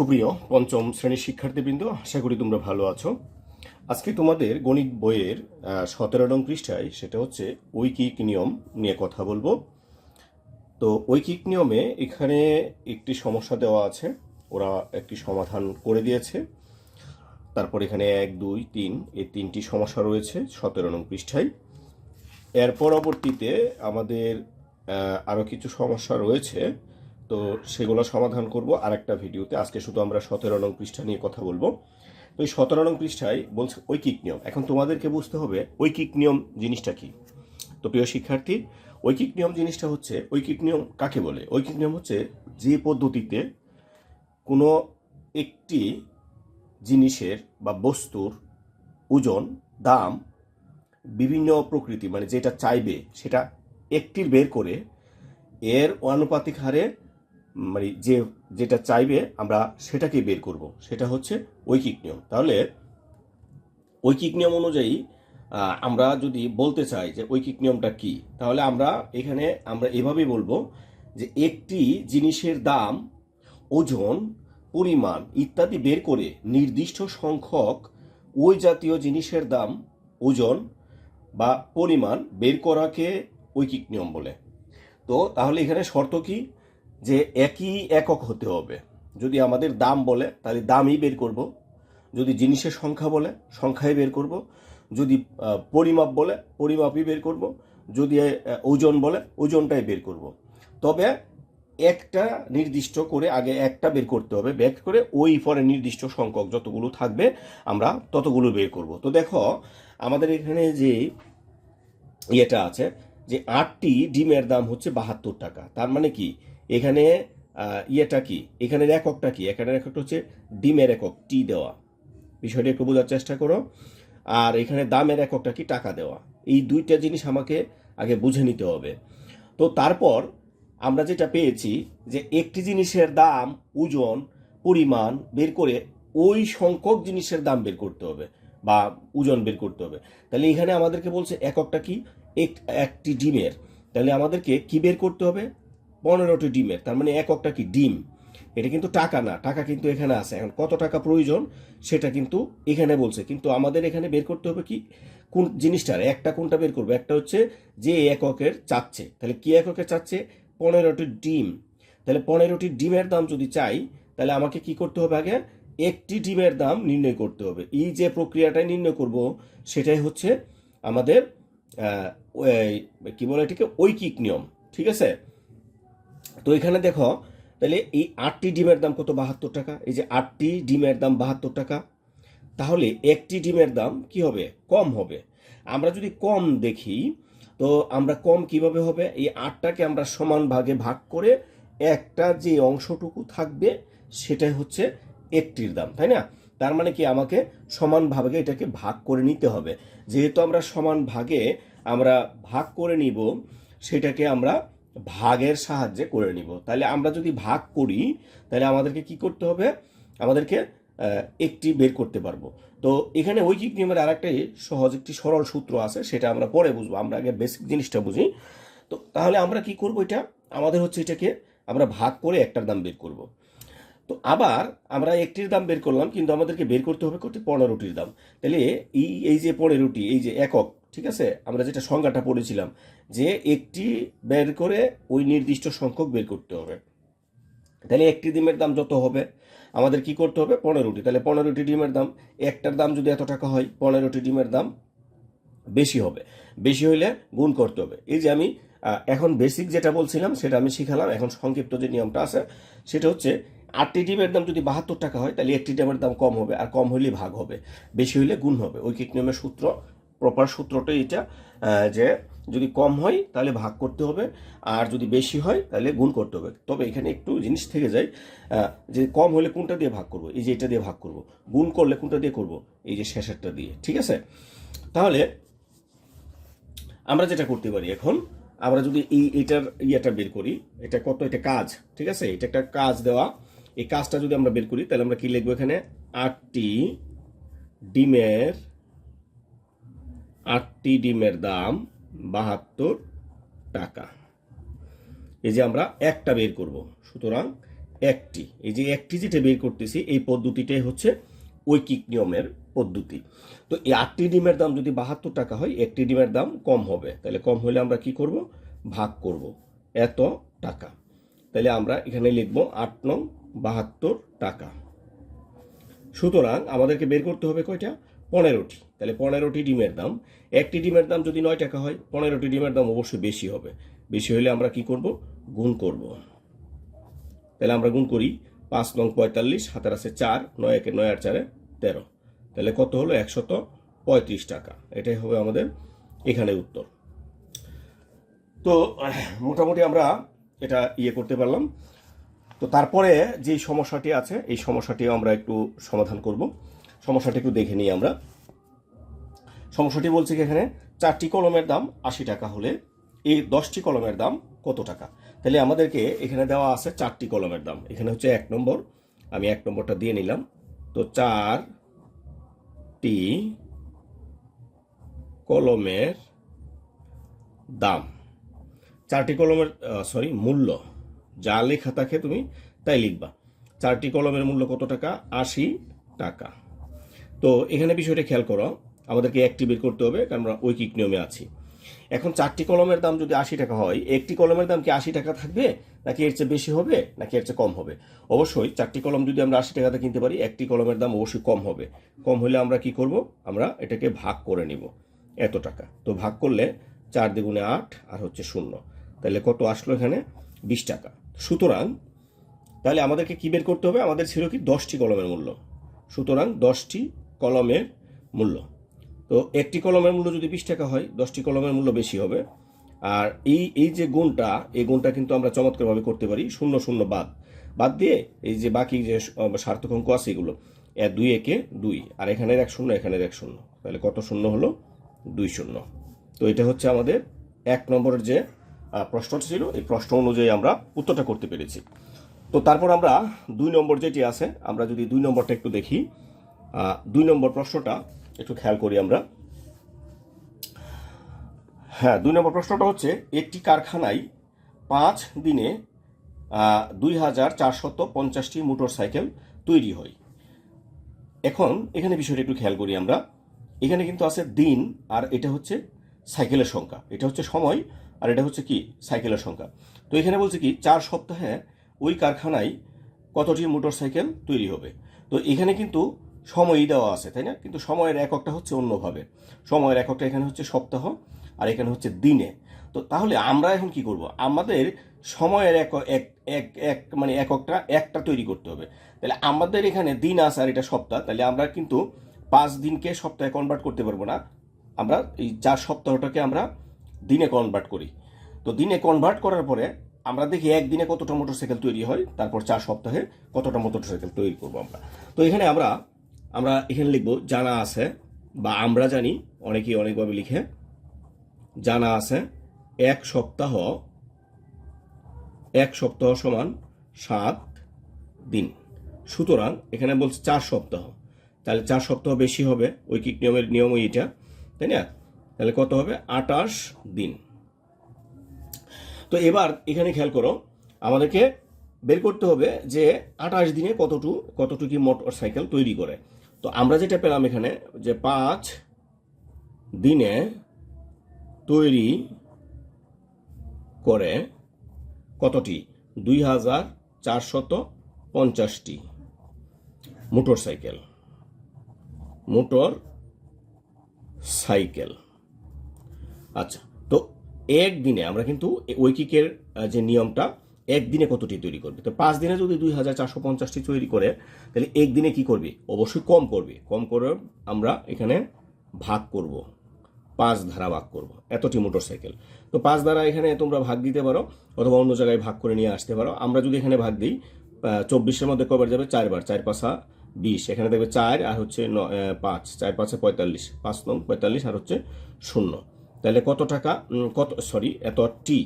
সুপ্রিয় পঞ্চম শ্রেণির শিক্ষার্থীবৃন্দ, আশা করি তোমরা ভালো আছো। আজকে তোমাদের গণিত বইয়ের সতেরো নং পৃষ্ঠায় সেটা হচ্ছে ঐকিক নিয়ম নিয়ে কথা বলব। তো ঐকিক নিয়মে এখানে একটি সমস্যা দেওয়া আছে, ওরা একটি সমাধান করে দিয়েছে। তারপর এখানে এক, দুই, তিন, এই তিনটি সমস্যা রয়েছে সতেরো নং পৃষ্ঠায়। এর পরবর্তীতে আমাদের আরও কিছু সমস্যা রয়েছে। তো সেগুলো সমাধান করব আর একটা ভিডিওতে। আজকে শুধু আমরা সতেরো নং পৃষ্ঠা নিয়ে কথা বলব। তো এই সতেরো নং পৃষ্ঠায় বলছে ঐকিক নিয়ম। এখন তোমাদেরকে বুঝতে হবে ঐকিক নিয়ম জিনিসটা কি। তো প্রিয় শিক্ষার্থী, ঐকিক নিয়ম জিনিসটা হচ্ছে, ঐকিক নিয়ম কাকে বলে? ঐকিক নিয়ম হচ্ছে যে পদ্ধতিতে কোনো একটি জিনিসের বা বস্তুর ওজন, দাম বিভিন্ন প্রকৃতি মানে যেটা চাইবে সেটা একটির বের করে এর অনুপাতিক হারে মানে যে, যেটা চাইবে আমরা সেটাকে বের করব। সেটা হচ্ছে ঐকিক নিয়ম। তাহলে ঐকিক নিয়ম অনুযায়ী আমরা যদি বলতে চাই যে ঐকিক নিয়মটা কি, তাহলে আমরা এখানে আমরা এভাবেই বলব যে একটি জিনিসের দাম, ওজন, পরিমাণ ইত্যাদি বের করে নির্দিষ্ট সংখ্যক ওই জাতীয় জিনিসের দাম, ওজন বা পরিমাণ বের করাকে ঐকিক নিয়ম বলে। তো তাহলে এখানে শর্ত কি? যে একই একক হতে হবে। যদি আমাদের দাম বলে, তাহলে দামই বের করব। যদি জিনিসের সংখ্যা বলে, সংখ্যাই বের করব। যদি পরিমাপ বলে, পরিমাপই বের করব। যদি ওজন বলে, ওজনটাই বের করব। তবে একটা নির্দিষ্ট করে আগে একটা বের করতে হবে। ব্যাক করে ওই পরে নির্দিষ্ট সংখ্যক যতগুলো থাকবে, আমরা ততগুলো বের করব। তো দেখো, আমাদের এখানে যে ইয়েটা আছে, যে আটটি ডিমের দাম হচ্ছে বাহাত্তর টাকা। তার মানে কি? এখানে ইয়েটা কি? এখানের এককটা কি? এখানের এককটা হচ্ছে ডিমের একক, টি দেওয়া। বিষয়টা একটু বোঝার চেষ্টা করো। আর এখানে দামের এককটা কি? টাকা দেওয়া। এই দুইটা জিনিস আমাকে আগে বুঝে নিতে হবে। তো তারপর আমরা যেটা পেয়েছি যে একটি জিনিসের দাম, ওজন, পরিমাণ বের করে ওই সংখ্যক জিনিসের দাম বের করতে হবে বা ওজন বের করতে হবে। তাহলে এখানে আমাদেরকে বলছে এককটা কি? এক, একটি ডিমের। তাহলে আমাদেরকে কি বের করতে হবে? পনেরোটি ডিমের, তার মানে এককটা কি? ডিম। এটা কিন্তু টাকা না, টাকা কিন্তু এখানে আছে। এখন কত টাকা প্রয়োজন সেটা কিন্তু এখানে বলছে। কিন্তু আমাদের এখানে বের করতে হবে কি? কোন জিনিসটার একটা কোনটা বের করবে? একটা হচ্ছে যে এককের চাচ্ছে। তাহলে কি এককের চাচ্ছে? পনেরোটি ডিম। তাহলে পনেরোটি ডিমের দাম যদি চাই, তাহলে আমাকে কি করতে হবে আগে? একটি ডিমের দাম নির্ণয় করতে হবে। এই যে প্রক্রিয়াটা নির্ণয় করব, সেটাই হচ্ছে আমাদের কি বলে এটিকে? ঐকিক নিয়ম। ঠিক আছে? তো এখানে দেখো, তাহলে এই আটটি ডিমের দাম কত? বাহাত্তর টাকা। এই যে আটটি ডিমের দাম বাহাত্তর টাকা। তাহলে একটি ডিমের দাম কি হবে? কম হবে। আমরা যদি কম দেখি, তো আমরা কম কীভাবে হবে? এই আটটাকে আমরা সমান ভাগে ভাগ করে একটা যে অংশটুকু থাকবে, সেটাই হচ্ছে একটির দাম, তাই না? তার মানে কি? আমাকে সমান ভাগে এটাকে ভাগ করে নিতে হবে। যেহেতু আমরা সমান ভাগে আমরা ভাগ করে নিব, সেটাকে আমরা ভাগের সাহায্যে করে নিব। তাহলে আমরা যদি ভাগ করি, তাহলে আমাদেরকে কি করতে হবে? আমাদেরকে একটি বের করতে পারব। তো এখানে ঐকিক নিয়মের আর একটি সহজ, একটি সরল সূত্র আছে, সেটা আমরা পরে বুঝব। আমরা আগে বেসিক জিনিসটা বুঝি। তো তাহলে আমরা কি করব এটা? আমাদের হচ্ছে এটাকে আমরা ভাগ করে একটার দাম বের করব। তো আবার আমরা একটির দাম বের করলাম, কিন্তু আমাদেরকে বের করতে হবে করতে পনেরোটির দাম। তাহলে এই এই যে পনেরোটি, এই যে একক ঠিক আছে? আমরা যেটা সংজ্ঞাটা পড়েছিলাম যে একটি বের করে ওই নির্দিষ্ট সংখ্যক বের করতে হবে। তাহলে একটি ডিমের দাম যত হবে, আমাদের কি করতে হবে? পনেরোটি। তাহলে পনেরোটি ডিমের দাম, একটার দাম যদি এত টাকা হয়, পনেরোটি ডিমের দাম বেশি হবে। বেশি হইলে গুণ করতে হবে। এই যে আমি এখন বেসিক যেটা বলছিলাম, সেটা আমি শিখালাম। এখন সংক্ষিপ্ত যে নিয়মটা আছে, সেটা হচ্ছে আটটি ডিমের দাম যদি বাহাত্তর টাকা হয়, তাহলে একটি ডিমের দাম কম হবে, আর কম হইলে ভাগ হবে। বেশি হইলে গুণ হবে। ঐকিক নিয়মের সূত্র প্রপার সূত্রটা এটা যে যদি কম হয় তাহলে ভাগ করতে হবে, আর যদি বেশি হয় তাহলে গুণ করতে হবে। তবে এখানে একটু জিনিস থেকে যায় যে কম হলে কোনটা দিয়ে ভাগ করব? এই যে এটা দিয়ে ভাগ করব। গুণ করলে কোনটা দিয়ে করব? এই যে শেষেরটা দিয়ে, ঠিক আছে? তাহলে আমরা যেটা করতে পারি এখন, আমরা যদি এই এটার ইয়েটা বের করি, এটা কত? এটা কাজ, ঠিক আছে? এটা একটা কাজ দেওয়া। এই কাজটা যদি আমরা বের করি, তাহলে আমরা কি লিখব এখানে? আটটি ডিমের আটটি ডিমের দাম বাহাত্তর টাকা। এই যে আমরা একটা বের করব, সুতরাং একটি, এই যে একটি যেটা বের করতেছি, এই পদ্ধতিটাই হচ্ছে ঐকিক নিয়মের পদ্ধতি। তো এই আটটি ডিমের দাম যদি বাহাত্তর টাকা হয়, একটি ডিমের দাম কম হবে। তাহলে কম হলে আমরা কি করব? ভাগ করব। এত টাকা। তাহলে আমরা এখানে লিখব আট নং বাহাত্তর টাকা। সুতরাং আমাদেরকে বের করতে হবে কয়টা? পনেরোটি। তাহলে পনেরোটি ডিমের দাম। একটি ডিমের দাম যদি নয় টাকা হয়, পনেরোটি ডিমের দাম অবশ্যই বেশি হবে। বেশি হলে আমরা কি করব? গুণ করব। তাহলে আমরা গুণ করি পাঁচ নং পঁয়তাল্লিশ হাতের আছে চার, নয় একে নয় আর চারে তেরো। তাহলে কত হলো? একশত পঁয়ত্রিশ টাকা। এটাই হবে আমাদের এখানে উত্তর। তো, মোটামুটি আমরা এটা ইয়ে করতে পারলাম। তো তারপরে যে সমস্যাটি আছে, এই সমস্যাটিও আমরা একটু সমাধান করব। সমস্যাটি একটু দেখে নিই আমরা। সমস্যাটি বলছে কি এখানে? চারটি কলমের দাম আশি টাকা হলে এই দশটি কলমের দাম কত টাকা? তাহলে আমাদেরকে এখানে দেওয়া আছে চারটি কলমের দাম। এখানে হচ্ছে এক নম্বর। আমি এক নম্বরটা দিয়ে নিলাম। তো চারটি কলমের দাম। চারটি কলমের সরি মূল্য। যা লেখা থাকে তুমি তাই লিখবা। চারটি কলমের মূল্য কত টাকা? আশি টাকা। তো এখানে বিষয়টা খেয়াল করো। আমাদেরকে একটি বের করতে হবে, কারণ আমরা ঐকিক নিয়মে আছি। এখন চারটি কলমের দাম যদি আশি টাকা হয়, একটি কলমের দাম কি আশি টাকা থাকবে? নাকি এর চেয়ে বেশি হবে? নাকি এর চেয়ে কম হবে? অবশ্যই চারটি কলম যদি আমরা আশি টাকাতে কিনতে পারি, একটি কলমের দাম অবশ্যই কম হবে। কম হলে আমরা কি করব? আমরা এটাকে ভাগ করে নিব। এত টাকা। তো ভাগ করলে চার দ্বিগুণে আট আর হচ্ছে শূন্য। তাহলে কত আসলো এখানে? বিশ টাকা। সুতরাং তাহলে আমাদেরকে কী বের করতে হবে? আমাদের ছিল কি দশটি কলমের মূল্য। সুতরাং দশটি কলমের মূল্য। তো একটি কলমের মূল্য যদি বিশ টাকা হয়, দশটি কলমের মূল্য বেশি হবে। আর এই এই যে গুণটা, এই গুণটা কিন্তু আমরা চমৎকারভাবে করতে পারি, শূন্য শূন্য বাদ। বাদ দিয়ে এই যে বাকি যে সার্থক অঙ্ক আছে এগুলো দুই, একে দুই, আর এখানের এক শূন্য এখানের এক শূন্য, তাহলে কত শূন্য হলো? দুই শূন্য। তো এটা হচ্ছে আমাদের এক নম্বরের যে প্রশ্নটা ছিল, এই প্রশ্ন অনুযায়ী আমরা উত্তরটা করতে পেরেছি। তো তারপর আমরা দুই নম্বর যেটি আছে, আমরা যদি দুই নম্বরটা একটু দেখি দুই নম্বর প্রশ্নটা একটু খেয়াল করি আমরা। হ্যাঁ দুই নম্বর প্রশ্নটা হচ্ছে, একটি কারখানায় পাঁচ দিনে দুই হাজার চারশত পঞ্চাশটি মোটর সাইকেল তৈরি হয়। এখন এখানে বিষয়টা একটু খেয়াল করি আমরা। এখানে কিন্তু আছে দিন আর এটা হচ্ছে সাইকেলের সংখ্যা। এটা হচ্ছে সময় আর এটা হচ্ছে কি? সাইকেলের সংখ্যা। তো এখানে বলছে কি, চার সপ্তাহে ওই কারখানায় কতটি মোটর সাইকেল তৈরি হবে? তো এখানে কিন্তু সময়ই দেওয়া আছে, তাই না? কিন্তু সময়ের এককটা হচ্ছে অন্যভাবে। সময়ের এককটা এখানে হচ্ছে সপ্তাহ আর এখানে হচ্ছে দিনে। তো তাহলে আমরা এখন কি করব? আমাদের সময়ের এক এক এক এক মানে এককটা, একটা তৈরি করতে হবে। তাহলে আমাদের এখানে দিন আছে আর এটা সপ্তাহ। তাহলে আমরা কিন্তু পাঁচ দিনকে সপ্তাহে কনভার্ট করতে পারব না। আমরা এই চার সপ্তাহটাকে আমরা দিনে কনভার্ট করি। তো দিনে কনভার্ট করার পরে আমরা দেখি একদিনে কতটা মোটরসাইকেল তৈরি হয়, তারপর চার সপ্তাহে কতটা মোটরসাইকেল তৈরি করব আমরা। তো এখানে আমরা আমরা এখানে লিখব, জানা আছে, বা আমরা জানি, অনেকেই অনেকভাবে লিখে, জানা আছে, এক সপ্তাহ এক সপ্তাহ সমান সাত দিন। সুতরাং এখানে বলছে চার সপ্তাহ। তাহলে চার সপ্তাহ বেশি হবে, ঐকিক নিয়মের নিয়ম এটা, তাই না? তাহলে কত হবে? আটাশ দিন। তো এবার এখানে খেয়াল করো, আমাদেরকে বের করতে হবে যে আঠাশ দিনে কতটু, কতটুকু মোটর সাইকেল তৈরি করে। তো আমরা যেটা পেলাম এখানে যে পাঁচ দিনে তৈরি করে কতটি? দুই হাজার চারশত পঞ্চাশটি মোটর সাইকেল মোটর সাইকেল আচ্ছা তো একদিনে আমরা কিন্তু ঐকিকের যে নিয়মটা একদিনে কতটি তৈরি করবে? তো পাঁচ দিনে যদি দুই হাজার চারশো পঞ্চাশটি তৈরি করে, তাহলে একদিনে কি করবে? অবশ্যই কম করবে। কম করে আমরা এখানে ভাগ করব। পাঁচ ধারা ভাগ করব। এতটি মোটর সাইকেল তো পাঁচ ধারা এখানে তোমরা ভাগ দিতে পারো, অথবা অন্য জায়গায় ভাগ করে নিয়ে আসতে পারো। আমরা যদি এখানে ভাগ দিই চব্বিশের মধ্যে কবার যাবে? চারবার চার পাঁচা বিশ। এখানে দেখবে চার আর হচ্ছে ন- পাঁচ। চার পাঁচে পঁয়তাল্লিশ। পাঁচ নং পঁয়তাল্লিশ আর হচ্ছে শূন্য। তাহলে কত টাকা? কত সরি এত টি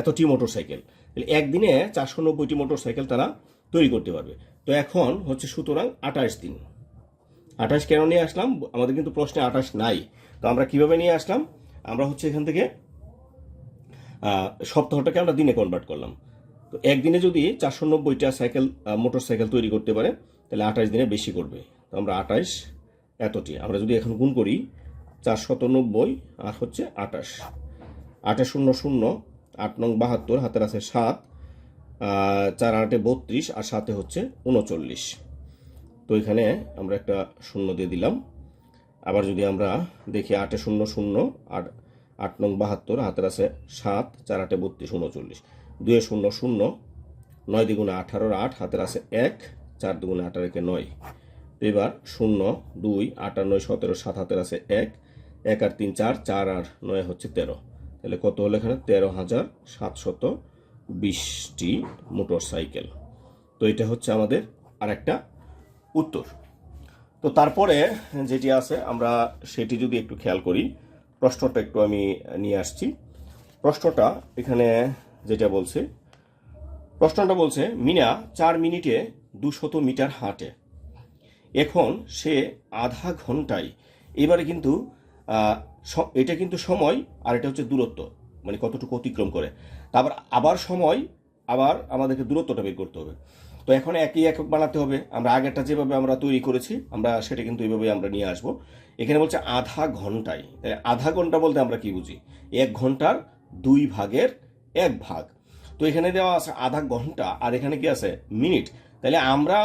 এত টি মোটর সাইকেল তাহলে একদিনে চারশো নব্বইটি মোটর সাইকেল তারা তৈরি করতে পারবে। তো এখন হচ্ছে সুতরাং আঠাশ দিন। আঠাশ কেন নিয়ে আসলাম? আমাদের কিন্তু প্রশ্নে আঠাশ নাই। তো আমরা কীভাবে নিয়ে আসলাম? আমরা হচ্ছে এখান থেকে সপ্তাহটাকে আমরা দিনে কনভার্ট করলাম। তো একদিনে যদি চারশো নব্বইটা সাইকেল মোটর সাইকেল তৈরি করতে পারে, তাহলে আঠাশ দিনে বেশি করবে। তো আমরা আঠাশ এতটি। আমরা যদি এখন গুণ করি চারশত নব্বই আর হচ্ছে আঠাশ। আঠাশ শূন্য শূন্য আট নং বাহাত্তর, হাতের আছে সাত চার আটে বত্রিশ আর সাথে হচ্ছে উনচল্লিশ। তো এখানে আমরা একটা শূন্য দিয়ে দিলাম। আবার যদি আমরা দেখি আটে শূন্য শূন্য আট আট নং বাহাত্তর, হাতের আছে সাত, চার আটে বত্রিশ, উনচল্লিশ। দুয়ে শূন্য শূন্য, নয় দ্বিগুণে আঠারোর আট, হাতের আছে এক, চার দুগুণে আঠারো একে নয়। এবার শূন্য, দুই আট আর নয় সতেরো, সাত, হাতের আছে এক এক আর তিন, চার চার আর নয় হচ্ছে তেরো। তাহলে কত হলো এখানে? তেরো হাজার সাতশত বিশটি মোটর সাইকেল তো এটা হচ্ছে আমাদের আরেকটা উত্তর। তো তারপরে যেটি আছে, আমরা সেটি যদি একটু খেয়াল করি, প্রশ্নটা একটু আমি নিয়ে আসছি। প্রশ্নটা এখানে যেটা বলছে, প্রশ্নটা বলছে, মিনা, চার মিনিটে দুশত মিটার হাঁটে। এখন সে আধা ঘন্টায়। এবারে কিন্তু এটা কিন্তু সময় আর এটা হচ্ছে দূরত্ব মানে কতটুকু অতিক্রম করে। তারপর আবার সময়, আবার আমাদেরকে দূরত্বটা বের করতে হবে। তো এখন একই একক বানাতে হবে। আমরা আগেরটা যেভাবে আমরা তৈরি করেছি, আমরা সেটা কিন্তু এইভাবে আমরা নিয়ে আসব। এখানে বলছে আধা ঘন্টায়। আধা ঘণ্টা বলতে আমরা কি বুঝি? এক ঘণ্টার দুই ভাগের এক ভাগ। তো এখানে দেওয়া আছে আধা ঘণ্টা, আর এখানে কি আছে? মিনিট। তাহলে আমরা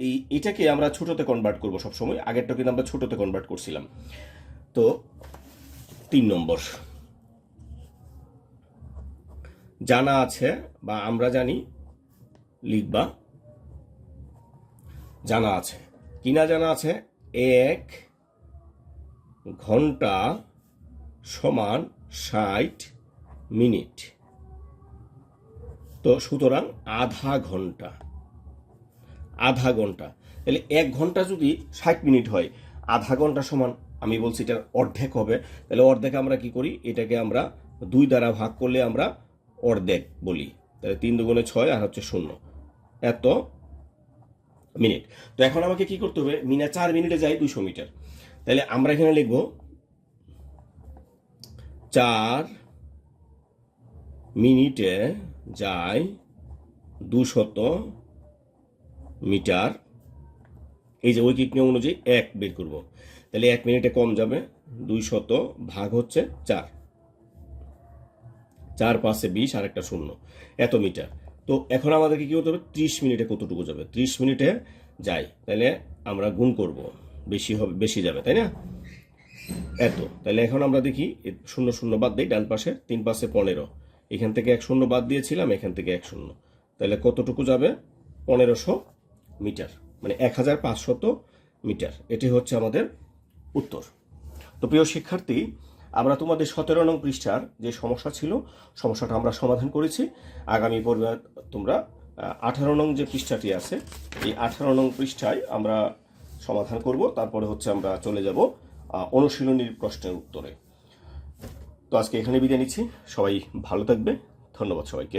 এই, এটাকে আমরা ছোটোতে কনভার্ট করব সবসময়। আগেরটা কিন্তু আমরা ছোটোতে কনভার্ট করছিলাম। তো তিন নম্বর। জানা আছে বা আমরা জানি, লিখবা। জানা আছে। কিনা জানা আছে? এক ঘণ্টা সমান ষাট মিনিট। তো সুতরাং আধা ঘণ্টা। আধা ঘণ্টা। তাহলে এক ঘণ্টা যদি ষাট মিনিট হয়, আধা ঘণ্টা সমান আমি বলছি এটার অর্ধেক হবে। তাহলে অর্ধেক আমরা কি করি? এটাকে আমরা দুই দ্বারা ভাগ করলে আমরা অর্ধেক বলি। তাহলে তিন দুগুণে ছয় আর হচ্ছে শূন্য। এত মিনিট। তো এখন আমাকে কি করতে হবে? মিনা চার মিনিটে যাই দুশো মিটার। তাহলে আমরা এখানে লিখব চার মিনিটে যায় দুশত মিটার। এই যে ওই নিয়ম অনুযায়ী এক বের করব। তাহলে এক মিনিটে কম যাবে। দুই শত ভাগ হচ্ছে চার। চার পাঁচে বিশ আর একটা শূন্য। এত মিটার। তো এখন আমাদেরকে কি করতে হবে? ত্রিশ মিনিটে কতটুকু যাবে? ত্রিশ মিনিটে যাই। তাহলে আমরা গুণ করব। বেশি হবে, বেশি যাবে, তাই না? এত। তাহলে এখন আমরা দেখি শূন্য শূন্য বাদ দিই, ডান পাশে তিন পাশে পনেরো। এখান থেকে এক শূন্য বাদ দিয়েছিলাম, এখান থেকে এক শূন্য। তাহলে কতটুকু যাবে? পনেরোশো মিটার। মানে এক হাজার পাঁচশত মিটার। এটি হচ্ছে আমাদের উত্তর। তো প্রিয় শিক্ষার্থী, আমরা তোমাদের সতেরো নং পৃষ্ঠার যে সমস্যা ছিল, সমস্যাটা আমরা সমাধান করেছি। আগামী পর্বে তোমরা আঠারো নং যে পৃষ্ঠাটি আছে, এই আঠারো নং পৃষ্ঠায় আমরা সমাধান করব। তারপরে হচ্ছে আমরা চলে যাব অনুশীলনীর প্রশ্নের উত্তরে। তো আজকে এখানে বিদায় নিচ্ছি। সবাই ভালো থাকবে। ধন্যবাদ সবাইকে।